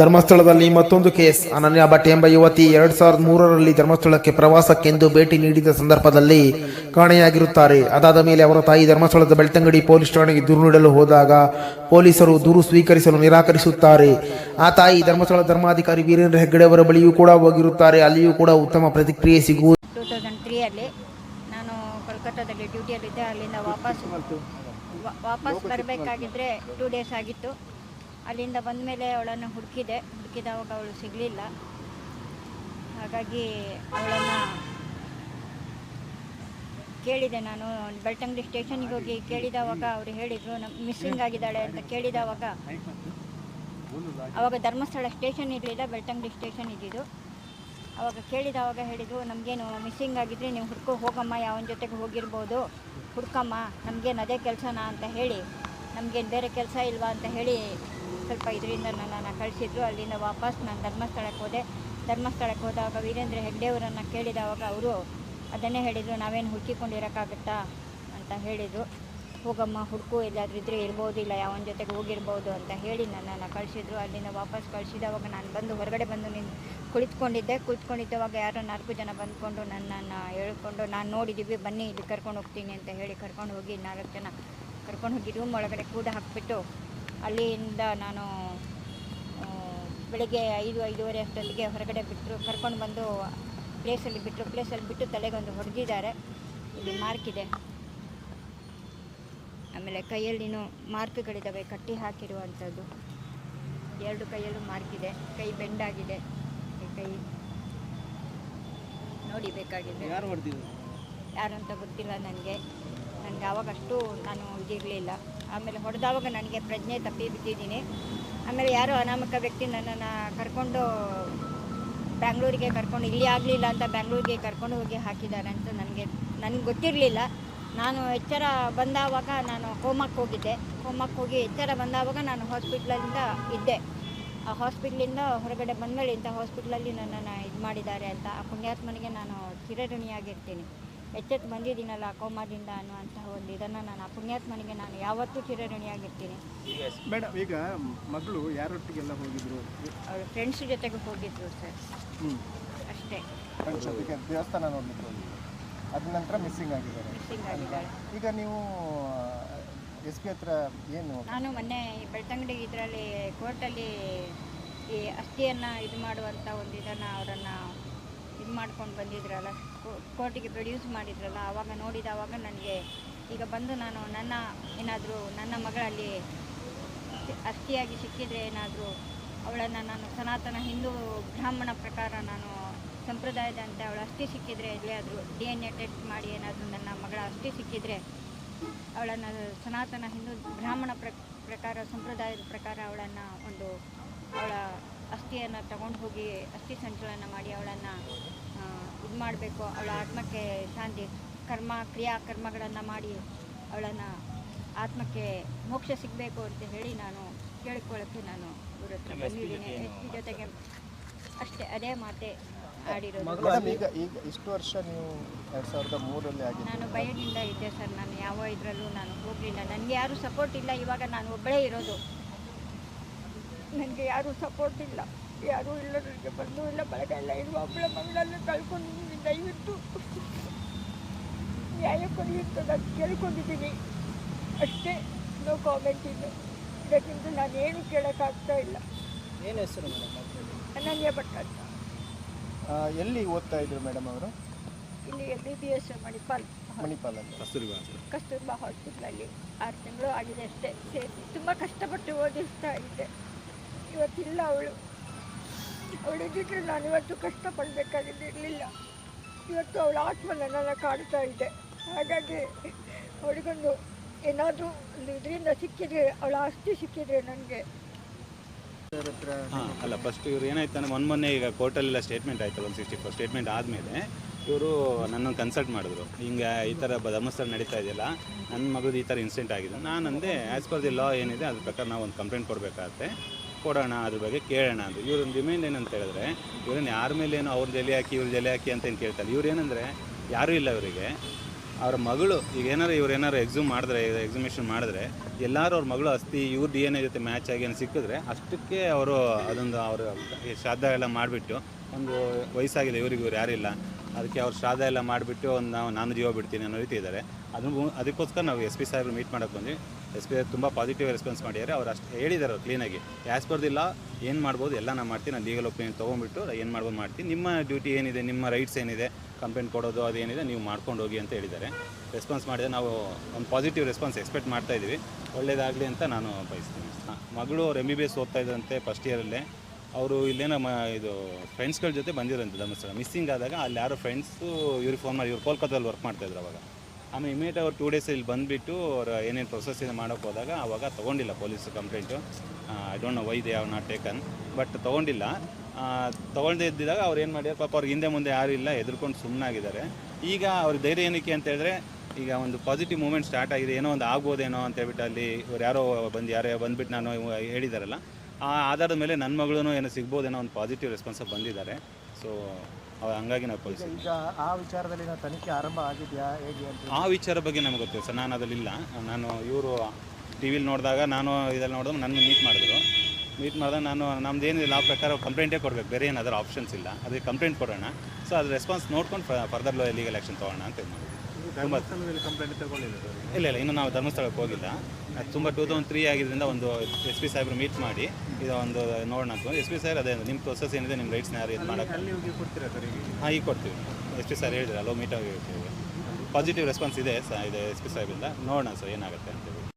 ಧರ್ಮಸ್ಥಳದಲ್ಲಿ ಮತ್ತೊಂದು ಕೇಸ್. ಅನನ್ಯ ಭಟ್ ಎಂಬ ಯುವತಿ ಎರಡ್ ಸಾವಿರದ ಮೂರರಲ್ಲಿ ಧರ್ಮಸ್ಥಳಕ್ಕೆ ಪ್ರವಾಸಕ್ಕೆಂದು ಭೇಟಿ ನೀಡಿದ ಸಂದರ್ಭದಲ್ಲಿ ಕಾಣೆಯಾಗಿರುತ್ತಾರೆ. ಅದಾದ ಮೇಲೆ ಅವರ ತಾಯಿ ಧರ್ಮಸ್ಥಳದ ಬೆಳ್ತಂಗಡಿ ಪೊಲೀಸ್ ಠಾಣೆಗೆ ದೂರು ನೀಡಲು ಹೋದಾಗ ಪೊಲೀಸರು ದೂರು ಸ್ವೀಕರಿಸಲು ನಿರಾಕರಿಸುತ್ತಾರೆ. ಆ ತಾಯಿ ಧರ್ಮಸ್ಥಳ ಧರ್ಮಾಧಿಕಾರಿ ವೀರೇಂದ್ರ ಹೆಗ್ಗಡೆ ಅವರ ಬಳಿಯೂ ಕೂಡ ಹೋಗಿರುತ್ತಾರೆ. ಅಲ್ಲಿಯೂ ಕೂಡ ಉತ್ತಮ ಪ್ರತಿಕ್ರಿಯೆ ಸಿಗುವುದು ಕೋಲ್ಕತ್ತಾದಲ್ಲಿ ಡ್ಯೂಟಿಯಲ್ಲಿದ್ದೆ. ಅಲ್ಲಿಂದ ವಾಪಸ್ ವಾಪಸ್ ಬರಬೇಕಾಗಿದ್ದರೆ ಟೂ ಡೇಸ್ ಆಗಿತ್ತು. ಅಲ್ಲಿಂದ ಬಂದ ಮೇಲೆ ಅವಳನ್ನು ಹುಡುಕಿದೆ. ಹುಡುಕಿದವಾಗ ಅವಳು ಸಿಗಲಿಲ್ಲ. ಹಾಗಾಗಿ ಅವಳನ್ನು ಕೇಳಿದೆ ನಾನು. ಬೆಳ್ತಂಗಡಿ ಸ್ಟೇಷನ್ಗೆ ಹೋಗಿ ಕೇಳಿದವಾಗ ಅವರು ಹೇಳಿದರು ನಮ್ಮ ಮಿಸ್ಸಿಂಗ್ ಆಗಿದ್ದಾಳೆ ಅಂತ ಕೇಳಿದವಾಗ ಅವಾಗ ಧರ್ಮಸ್ಥಳ ಸ್ಟೇಷನ್ ಇರಲಿಲ್ಲ, ಬೆಳ್ತಂಗಡಿ ಸ್ಟೇಷನ್ ಇದ್ದಿದ್ದು. ಅವಾಗ ಕೇಳಿದವಾಗ ಹೇಳಿದರು, ನಮಗೇನು ಮಿಸ್ಸಿಂಗ್ ಆಗಿದ್ರೆ ನೀವು ಹುಡ್ಕೋ, ಹೋಗಮ್ಮ, ಯಾವನ ಜೊತೆಗೆ ಹೋಗಿರ್ಬೋದು. ಹುಡ್ಕಮ್ಮ, ನಮಗೇನು ಅದೇ ಕೆಲಸನಾ? ಅಂತ ಹೇಳಿ, ನಮಗೇನು ಬೇರೆ ಕೆಲಸ ಇಲ್ವಾ? ಅಂತ ಹೇಳಿ ಸ್ವಲ್ಪ ಇದರಿಂದ ನನ್ನನ್ನು ಕಳಿಸಿದ್ರು. ಅಲ್ಲಿಂದ ವಾಪಸ್ ನಾನು ಧರ್ಮಸ್ಥಳಕ್ಕೆ ಹೋದೆ. ಧರ್ಮಸ್ಥಳಕ್ಕೆ ಹೋದಾಗ ವೀರೇಂದ್ರ ಹೆಗ್ಡೆಯವರನ್ನು ಕೇಳಿದವಾಗ ಅವರು ಅದನ್ನೇ ಹೇಳಿದರು, ನಾವೇನು ಹುಡುಕಿಕೊಂಡಿರೋಕ್ಕಾಗುತ್ತಾ? ಅಂತ ಹೇಳಿದರು. ಹೋಗಮ್ಮ, ಹುಡುಕು, ಎಲ್ಲಾದ್ರೂ ಇದ್ದರೆ ಇರ್ಬೋದು ಇಲ್ಲ ಯಾವನ ಜೊತೆಗೆ ಹೋಗಿರ್ಬೋದು ಅಂತ ಹೇಳಿ ನನ್ನನ್ನು ಕಳಿಸಿದ್ರು. ಅಲ್ಲಿಂದ ವಾಪಸ್ ಕಳಿಸಿದವಾಗ ನಾನು ಬಂದು ಹೊರಗಡೆ ಬಂದು ನಿನ್ ಕುಳಿತುಕೊಂಡಿದ್ದೆ. ಕುಳಿತುಕೊಂಡಿದ್ದವಾಗ ಯಾರೋ ನಾಲ್ಕು ಜನ ಬಂದ್ಕೊಂಡು ನನ್ನನ್ನು ಹೇಳ್ಕೊಂಡು, ನಾನು ನೋಡಿದ್ದೀವಿ ಬನ್ನಿ ಇಲ್ಲಿ ಕರ್ಕೊಂಡು ಹೋಗ್ತೀನಿ ಅಂತ ಹೇಳಿ ಕರ್ಕೊಂಡು ಹೋಗಿ ನಾಲ್ಕು ಜನ ಕರ್ಕೊಂಡು ಹೋಗಿ ರೂಮ್ ಒಳಗಡೆ ಕೂಡ ಹಾಕಿಬಿಟ್ಟು ಅಲ್ಲಿಂದ ನಾನು ಬೆಳಗ್ಗೆ ಐದು ಐದೂವರೆ ಅಷ್ಟೊತ್ತಿಗೆ ಹೊರಗಡೆ ಬಿಟ್ಟರು ಕರ್ಕೊಂಡು ಬಂದು ಪ್ಲೇಸಲ್ಲಿ ಬಿಟ್ಟರು ಪ್ಲೇಸಲ್ಲಿ ಬಿಟ್ಟು ತಲೆಗೊಂದು ಹೊಡೆದಿದ್ದಾರೆ. ಇಲ್ಲಿ ಮಾರ್ಕ್ ಇದೆ. ಆಮೇಲೆ ಕೈಯಲ್ಲಿನೂ ಮಾರ್ಕ್ಗಳಿದ್ದಾವೆ ಕಟ್ಟಿ ಹಾಕಿರುವಂಥದ್ದು. ಎರಡು ಕೈಯಲ್ಲೂ ಮಾರ್ಕ್ ಇದೆ. ಕೈ ಬೆಂಡಾಗಿದೆ ಈ ಕೈ ನೋಡಿ ಬೇಕಾಗಿದೆ. ಯಾರು ಅಂತ ಗೊತ್ತಿಲ್ಲ ನನಗೆ. ನನಗೆ ಆವಾಗಷ್ಟು ನಾನು ಇದಿರಲಿಲ್ಲ. ಆಮೇಲೆ ಹೊಡೆದಾವಾಗ ನನಗೆ ಪ್ರಜ್ಞೆ ತಪ್ಪಿ ಬಿದ್ದಿದ್ದೀನಿ. ಆಮೇಲೆ ಯಾರೋ ಅನಾಮಕ ವ್ಯಕ್ತಿ ನನ್ನನ್ನು ಕರ್ಕೊಂಡು ಬ್ಯಾಂಗ್ಳೂರಿಗೆ ಕರ್ಕೊಂಡು ಇಲ್ಲಿ ಆಗಲಿಲ್ಲ ಅಂತ ಬ್ಯಾಂಗ್ಳೂರಿಗೆ ಕರ್ಕೊಂಡು ಹೋಗಿ ಹಾಕಿದ್ದಾರೆ ಅಂತ ನನಗೆ ನನಗೆ ಗೊತ್ತಿರಲಿಲ್ಲ. ನಾನು ಎಚ್ಚರ ಬಂದಾವಾಗ ನಾನು ಕೋಮಕ್ಕೆ ಹೋಗಿದ್ದೆ. ಕೋಮಕ್ಕೆ ಹೋಗಿ ಎಚ್ಚರ ಬಂದಾವಾಗ ನಾನು ಹಾಸ್ಪಿಟ್ಲಿಂದ ಇದ್ದೆ. ಆ ಹಾಸ್ಪಿಟ್ಲಿಂದ ಹೊರಗಡೆ ಬಂದಮೇಲೆ ಇಂಥ ಹಾಸ್ಪಿಟ್ಲಲ್ಲಿ ನನ್ನನ್ನು ಇದು ಮಾಡಿದ್ದಾರೆ ಅಂತ ಆ ಪುಣ್ಯಾತ್ಮನಿಗೆ ನಾನು ಚಿರಋಣಿಯಾಗಿರ್ತೀನಿ ಎಚ್ಚೆತ್ತು ಬಂದಿದ್ದೀನಲ್ಲ ಕೋಮಾದಿಂದ ಅನ್ನುವಂತಹ ಒಂದು ಇದನ್ನು ನಾನು ಆ ಪುಣ್ಯಾತ್ಮನಿಗೆ ನಾನು ಯಾವತ್ತೂ ಚಿರಋಣಿಯಾಗಿರ್ತೀನಿ ಮೇಡಮ್ ಈಗ ಮಗಳು ಯಾರೊಟ್ಟಿಗೆಲ್ಲ ಹೋಗಿದ್ರು? ಅವ್ರ ಫ್ರೆಂಡ್ಸ್ ಜೊತೆಗೆ ಹೋಗಿದ್ರು ಸರ್. ಹ್ಞೂ ಅಷ್ಟೇ. ಫ್ರೆಂಡ್ಸ್ ಜೊತೆಗೆ ದೇವಸ್ಥಾನ ನೋಡ್ಲಿಕ್ಕೆ ಹೋಗಿದ್ರು. ಅದ ನಂತರ ಮಿಸ್ಸಿಂಗ್ ಆಗಿದ್ದಾರೆ. ಮಿಸ್ಸಿಂಗ್ ಈಗ ನೀವು ಎಸ್ ಪಿ ಹತ್ರ ಏನು? ನಾನು ಮೊನ್ನೆ ಈ ಬೆಳ್ತಂಗಡಿ ಇದರಲ್ಲಿ ಕೋರ್ಟಲ್ಲಿ ಈ ಅಸ್ಥಿಯನ್ನು ಇದು ಮಾಡುವಂಥ ಒಂದು ಇದನ್ನು ಅವರನ್ನು ಇದು ಮಾಡ್ಕೊಂಡು ಬಂದಿದ್ರಲ್ಲ ಕೋರ್ಟಿಗೆ ಪ್ರೊಡ್ಯೂಸ್ ಮಾಡಿದ್ರಲ್ಲ ಆವಾಗ ನೋಡಿದವಾಗ ನನಗೆ ಈಗ ಬಂದು ನಾನು ನನ್ನ ಏನಾದರೂ ನನ್ನ ಮಗಳಲ್ಲಿ ಅಸ್ಥಿಯಾಗಿ ಸಿಕ್ಕಿದರೆ ಏನಾದರೂ ಅವಳನ್ನು ನಾನು ಸನಾತನ ಹಿಂದೂ ಬ್ರಾಹ್ಮಣ ಪ್ರಕಾರ ನಾನು ಸಂಪ್ರದಾಯದಂತೆ ಅವಳ ಅಸ್ಥಿ ಸಿಕ್ಕಿದರೆ, ಎಲ್ಲಿಯಾದರೂ ಡಿ ಎನ್ ಎ ಟೆಸ್ಟ್ ಮಾಡಿ ಏನಾದರೂ ನನ್ನ ಮಗಳ ಅಸ್ಥಿ ಸಿಕ್ಕಿದರೆ, ಅವಳನ್ನು ಸನಾತನ ಹಿಂದೂ ಬ್ರಾಹ್ಮಣ ಪ್ರ, ಪ್ರಕಾರ, ಸಂಪ್ರದಾಯದ ಪ್ರಕಾರ ಅವಳನ್ನು ಒಂದು ಅವಳ ಅಸ್ಥಿಯನ್ನು ತಗೊಂಡು ಹೋಗಿ ಅಸ್ಥಿ ಸಂಚಲನ ಮಾಡಿ ಅವಳನ್ನು ಇದು ಮಾಡಬೇಕು. ಅವಳ ಆತ್ಮಕ್ಕೆ ಶಾಂತಿ ಕರ್ಮ ಕ್ರಿಯಾ ಕರ್ಮಗಳನ್ನು ಮಾಡಿ ಅವಳನ್ನು ಆತ್ಮಕ್ಕೆ ಮೋಕ್ಷ ಸಿಗಬೇಕು ಅಂತ ಹೇಳಿ ನಾನು ಕೇಳಿಕೊಳ್ಳೋಕ್ಕೆ ನಾನು ಇವ್ರ ಹತ್ರ ಬಂದಿದ್ದೀನಿ. ಜೊತೆಗೆ ಅಷ್ಟೇ ಅದೇ ಮಾತೆ ಆಡಿರೋದು. ಮೇಡಮ್ ಈಗ ಈಗ ಇಷ್ಟು ವರ್ಷ ನೀವು ಎರಡು ಸಾವಿರದ ಮೂರರಲ್ಲಿ ಆಗಿದ್ದು ನಾನು ಭಯದಿಂದ ಇದ್ದೆ ಸರ್ ನಾನು ಯಾವ ಇದರಲ್ಲೂ ನಾನು ಹೋಗಲಿಲ್ಲ. ನನಗೆ ಯಾರೂ ಸಪೋರ್ಟ್ ಇಲ್ಲ ಇವಾಗ ನಾನು ಒಬ್ಬಳೇ ಇರೋದು. ನನಗೆ ಯಾರೂ ಸಪೋರ್ಟ್ ಇಲ್ಲ. ಯಾರೂ ಇಲ್ಲ ನನಗೆ ಬಂದು ಇಲ್ಲ ಬಳಗ ಇಲ್ಲ ಇರುವ ಒಬ್ಬಳ ಮಗಳನ್ನು ಕಳ್ಕೊಂಡಿದ್ದೀನಿ ದಯವಿಟ್ಟು ನ್ಯಾಯ ಕೊಡಿಯುತ್ತೆ ನಾನು ಕೇಳ್ಕೊಂಡಿದ್ದೀನಿ. ಅಷ್ಟೇ ನೋ ಕಾಮೆಂಟ್ ಇದೆ ಇದಕ್ಕಿಂತ ನಾನು ಏನು ಕೇಳೋಕ್ಕಾಗ್ತಾ ಇಲ್ಲ. ಏನು ಹೆಸರು ಮೇಡಮ್ ಅನನ್ಯ ಭಟ್ ಅಂತ ಎಲ್ಲಿ ಓದ್ತಾ ಇದ್ರು ಮೇಡಮ್ ಅವರು? ಇಲ್ಲಿ L B B S Manipal. ಮಣಿಪಾಲಲ್ಲಿ. Kasturba ಹಾಸ್ಪಿಟ್ಲಲ್ಲಿ ಆರು ತಿಂಗಳು ಆಗಿದೆ ಅಷ್ಟೇ. ಸೇರಿ ತುಂಬ ಕಷ್ಟಪಟ್ಟು ಓದಿಸ್ತಾ ಇದ್ದೆ. ಇವತ್ತಿಲ್ಲ ಅವಳು. ಅವಳಿದ್ದಿದ್ರೆ ನಾನು ಇವತ್ತು ಕಷ್ಟಪಡಬೇಕಾಗಿದ್ದಿರಲಿಲ್ಲ ಇವತ್ತು ಅವಳ ಆತ್ಮ ನನ್ನ ಕಾಡ್ತಾ ಇದ್ದೆ ಹಾಗಾಗಿ ಅವಳಿಗೊಂದು ಏನಾದರೂ ಒಂದು ಇದರಿಂದ ಸಿಕ್ಕಿದ್ರೆ, ಅವಳ ಆಸ್ತಿ ಸಿಕ್ಕಿದ್ರೆ ನನಗೆ. ಹಾಂ, ಅಲ್ಲ ಫಸ್ಟ್ ಇವರು ಏನಾಯ್ತು ಅಂದರೆ ಮೊನ್ನೆ ಮೊನ್ನೆ ಈಗ ಕೋರ್ಟಲ್ಲೆಲ್ಲ ಸ್ಟೇಟ್ಮೆಂಟ್ ಆಯಿತು, ಒಂದು ಸಿಕ್ಸ್ಟಿ ಫೋರ್ ಸ್ಟೇಟ್ಮೆಂಟ್ ಆದಮೇಲೆ ಇವರು ನನ್ನನ್ನು ಕನ್ಸಲ್ಟ್ ಮಾಡಿದ್ರು. ಹಿಂಗೆ ಈ ಥರ ಧರ್ಮಸ್ಥಳ ನಡೀತಾ ಇದೆಯಲ್ಲ, ನನ್ನ ಮಗದು ಈ ಥರ ಇನ್ಸಿಡೆಂಟ್ ಆಗಿದೆ. ನಾನು ಅಂದೆ ಆ್ಯಸ್ ಪರ್ ದಿ ಲಾ ಏನಿದೆ, ಅದ್ರ ಪ್ರಕಾರ ನಾವು ಒಂದು ಕಂಪ್ಲೇಂಟ್ ಕೊಡಬೇಕಾಗತ್ತೆ. ಕೊಡೋಣ ಅದ್ರ ಬಗ್ಗೆ ಕೇಳೋಣ ಅಂತ ಇವ್ರ ಡಿಮ್ಯಾಂಡ್ ಏನಂತ ಹೇಳಿದ್ರೆ, ಇವ್ರನ್ನ ಯಾರ ಮೇಲೆ ಏನು ಅವ್ರ ಜಲೆ ಹಾಕಿ, ಇವ್ರ ಜಲೆ ಹಾಕಿ ಅಂತ ಏನು ಕೇಳ್ತಾರೆ. ಇವ್ರು ಏನಂದರೆ, ಯಾರೂ ಇಲ್ಲ ಇವರಿಗೆ. ಅವ್ರ ಮಗಳು, ಈಗ ಏನಾರು ಇವ್ರು ಏನಾರು ಎಕ್ಸಾಮ್ ಮಾಡಿದ್ರೆ ಎಕ್ಸಿಮಿಷನ್ ಮಾಡಿದ್ರೆ, ಎಲ್ಲರೂ ಅವ್ರ ಮಗಳು ಅಸ್ತಿ ಇವ್ರ ಡಿ ಜೊತೆ ಮ್ಯಾಚ್ ಆಗಿ ಏನು ಸಿಕ್ಕಿದ್ರೆ, ಅಷ್ಟಕ್ಕೆ ಅವರು ಅದೊಂದು ಅವರು ಶ್ರಾದ್ದ ಎಲ್ಲ ಮಾಡಿಬಿಟ್ಟು, ಒಂದು ವಯಸ್ಸಾಗಿದೆ, ಇವ್ರಿಗೆ ಇವ್ರು ಯಾರಿಲ್ಲ ಅದಕ್ಕೆ ಅವ್ರು ಶ್ರಾದ್ದ ಎಲ್ಲ ಮಾಡಿಬಿಟ್ಟು ಒಂದು ನಾವು ನಾನು ಜೀವ ಬಿಡ್ತೀನಿ ಅನ್ನೋ ರೀತಿ ಇದ್ದಾರೆ. ಅದನ್ನು ಅದಕ್ಕೋಸ್ಕರ ನಾವು ಎಸ್ ಪಿ ಸಾಹೇಬ್ರು ಮೀಟ್ ಮಾಡೋಕೆ ಬಂದ್ವಿ. ಎಸ್ ಪಿ ತುಂಬ ಪಾಸಿಟಿವ್ ರೆಸ್ಪಾನ್ಸ್ ಮಾಡಿದ್ದಾರೆ. ಅವ್ರು ಅಷ್ಟು ಹೇಳಿದ್ದಾರೆ ಕ್ಲೀನಾಗಿ ಯಾಸ್ ಬರ್ದಿಲ್ಲ ಏನು ಮಾಡ್ಬೋದು ಎಲ್ಲ ನಾನು ಮಾಡ್ತೀನಿ. ನಾನು ಲೀಗಲ್ ಒಪಿನಿಯನ್ ತೊಗೊಂಡ್ಬಿಟ್ಟು ಏನು ಮಾಡ್ಬೋದು ಮಾಡ್ತೀನಿ. ನಿಮ್ಮ ಡ್ಯೂಟಿ ಏನಿದೆ, ನಿಮ್ಮ ರೈಟ್ಸ್ ಏನಿದೆ ಕಂಪ್ಲೇಂಟ್ ಕೊಡೋದು ಅದೇನಿದೆ ನೀವು ಮಾಡ್ಕೊಂಡು ಹೋಗಿ ಅಂತ ಹೇಳಿದ್ದಾರೆ. ರೆಸ್ಪಾನ್ಸ್ ಮಾಡಿದರೆ ನಾವು ಒಂದು ಪಾಸಿಟಿವ್ ರೆಸ್ಪಾನ್ಸ್ ಎಕ್ಸ್ಪೆಕ್ಟ್ ಮಾಡ್ತಾ ಇದ್ದೀವಿ ಒಳ್ಳೇದಾಗಲಿ ಅಂತ ನಾನು ಬಯಸ್ತೀನಿ. ಮಗಳು ಅವ್ರು ಎಂ ಬಿ ಬಿ ಎಸ್ ಓದ್ತಾ ಇದ್ದಂತೆ ಫಸ್ಟ್ ಇಯರಲ್ಲೇ ಅವರು ಇಲ್ಲೇನೋ ಮ, ಇದು ಫ್ರೆಂಡ್ಸ್ಗಳ ಜೊತೆ ಬಂದಿರೋಂಥ ಧರ್ಮಸ್ಥಳ. ಮಿಸ್ಸಿಂಗ್ ಆದಾಗ ಅಲ್ಲಿ ಯಾರೋ ಫ್ರೆಂಡ್ಸು ಇವ್ರಿಗೆ ಫೋನ್ ಮಾಡಿ ಇವ್ರು ಕೋಲ್ಕತ್ತಾದಲ್ಲಿ ವರ್ಕ್ ಮಾಡ್ತಾಯಿದ್ರು ಅವಾಗ. ಆಮೇಲೆ ಇಮಿಡಿಯೇಟ್ ಅವ್ರು ಟೂ ಡೇಸ್ ಇಲ್ಲಿ ಬಂದುಬಿಟ್ಟು ಅವ್ರು ಏನೇನು ಪ್ರೊಸೆಸ್ ಇದೆ ಮಾಡೋಕೆ ಹೋದಾಗ ಅವಾಗ ತೊಗೊಂಡಿಲ್ಲ police complaint I don't know why they have not taken but ತೊಗೊಂಡಿಲ್ಲ. ತೊಗೊಂಡೇ ಇದ್ದಿದ್ದಾಗ ಅವ್ರು ಏನು ಮಾಡ್ಯಾರ, ಪಾಪ ಅವ್ರಿಗೆ ಹಿಂದೆ ಮುಂದೆ ಯಾರೂ ಇಲ್ಲ ಎದುರ್ಕೊಂಡು ಸುಮ್ಮನಾಗಿದ್ದಾರೆ ಈಗ ಅವ್ರ ಧೈರ್ಯ ಏನಕ್ಕೆ ಅಂತ ಹೇಳಿದ್ರೆ, ಈಗ ಒಂದು ಪಾಸಿಟಿವ್ ಮೂಮೆಂಟ್ ಸ್ಟಾರ್ಟ್ ಆಗಿದೆ, ಏನೋ ಒಂದು ಆಗ್ಬೋದೇನೋ ಅಂತ ಹೇಳ್ಬಿಟ್ಟು ಅಲ್ಲಿ ಇವ್ರು ಯಾರೋ ಬಂದು, ಯಾರೋ ಬಂದುಬಿಟ್ಟು ನಾನು ಹೇಳಿದಾರಲ್ಲ ಆ ಆಧಾರದ ಮೇಲೆ ನನ್ನ ಮಗಳೂ ಏನೋ ಸಿಗ್ಬೋದೇನೋ ಒಂದು ಪಾಸಿಟಿವ್ ರೆಸ್ಪಾನ್ಸ್ ಬಂದಿದ್ದಾರೆ. ಸೊ ಹಂಗಾಗಿ ನಾವು ಪೊಲೀಸ್ ಈಗ ಆ ವಿಚಾರದಲ್ಲಿ ನಾವು ತನಿಖೆ ಆರಂಭ ಆಗಿದೆಯಾ ಹೇಗೆ ಅಂತ ಆ ವಿಚಾರ ಬಗ್ಗೆ ನಮ್ಗೆ ಗೊತ್ತಿಲ್ಲ ಸರ್ ನಾನು ಅದರಲ್ಲಿಲ್ಲ. ನಾನು ಇವರು ಟಿ ವಿಲಿ ನೋಡಿದಾಗ ನಾನು ಇದರಲ್ಲಿ ನೋಡಿದಾಗ ನನ್ನ ಮೀಟ್ ಮಾಡಿದ್ರು. ಮೀಟ್ ಮಾಡಿದಾಗ ನಾನು ನಮ್ದು ಏನಿಲ್ಲ ಆ ಪ್ರಕಾರ ಕಂಪ್ಲೇಂಟೇ ಕೊಡಬೇಕು ಬೇರೆ ಏನಾದರೂ ಆಪ್ಷನ್ಸ್ ಇಲ್ಲ. ಅದಕ್ಕೆ ಕಂಪ್ಲೇಂಟ್ ಕೊಡೋಣ. ಸೊ ಅದು ರೆಸ್ಪಾನ್ಸ್ ನೋಡ್ಕೊಂಡು ಫರ್ದರ್ ಲೀಗಲ್ ಆ್ಯಕ್ಷನ್ ತೊಗೊಳ್ಳೋಣ ಅಂತ ಇದು ಮಾಡಿದ್ವಿ. ತುಂಬ ಇಲ್ಲ ಇಲ್ಲ ಇನ್ನು ನಾವು ಧರ್ಮಸ್ಥಳಕ್ಕೆ ಹೋಗಿಲ್ಲ. ಅದು ತುಂಬ ಟೂ ತೌಸಂಡ್ ತ್ರೀ ಆಗಿದ್ದರಿಂದ ಒಂದು ಎಸ್ ಪಿ ಸಾಹೇಬ್ರು ಮೀಟ್ ಮಾಡಿ ಇದು ಒಂದು ನೋಡೋಣ ಎಸ್ ಪಿ ಸರ್ ಅದೇ ನಿಮ್ಮ ಪ್ರೊಸೆಸ್ ಏನಿದೆ ನಿಮ್ಮ ರೈಟ್ಸ್ನ ಯಾರು ಇದು ಮಾಡೋಕ್ಕೆ? ಅಲ್ಲಿ ಹೋಗಿ ಕೊಡ್ತೀರಾ ಸರ್ ಈಗ? ಹಾಂ ಈಗ ಕೊಡ್ತೀವಿ. ಎಸ್ ಪಿ ಸರ್ ಹೇಳಿದ್ರೆ ಅಲ್ಲೋ ಮೀಟ್ ಹೇಳ್ತೀವಿ ಪಾಸಿಟಿವ್ ರೆಸ್ಪಾನ್ಸ್ ಇದೆ ಸರ್ ಇದೆ ಎಸ್ ಪಿ ಸಾಹೇಬಿಂದ ನೋಡೋಣ ಸರ್ ಏನಾಗುತ್ತೆ ಅಂತೇಳಿ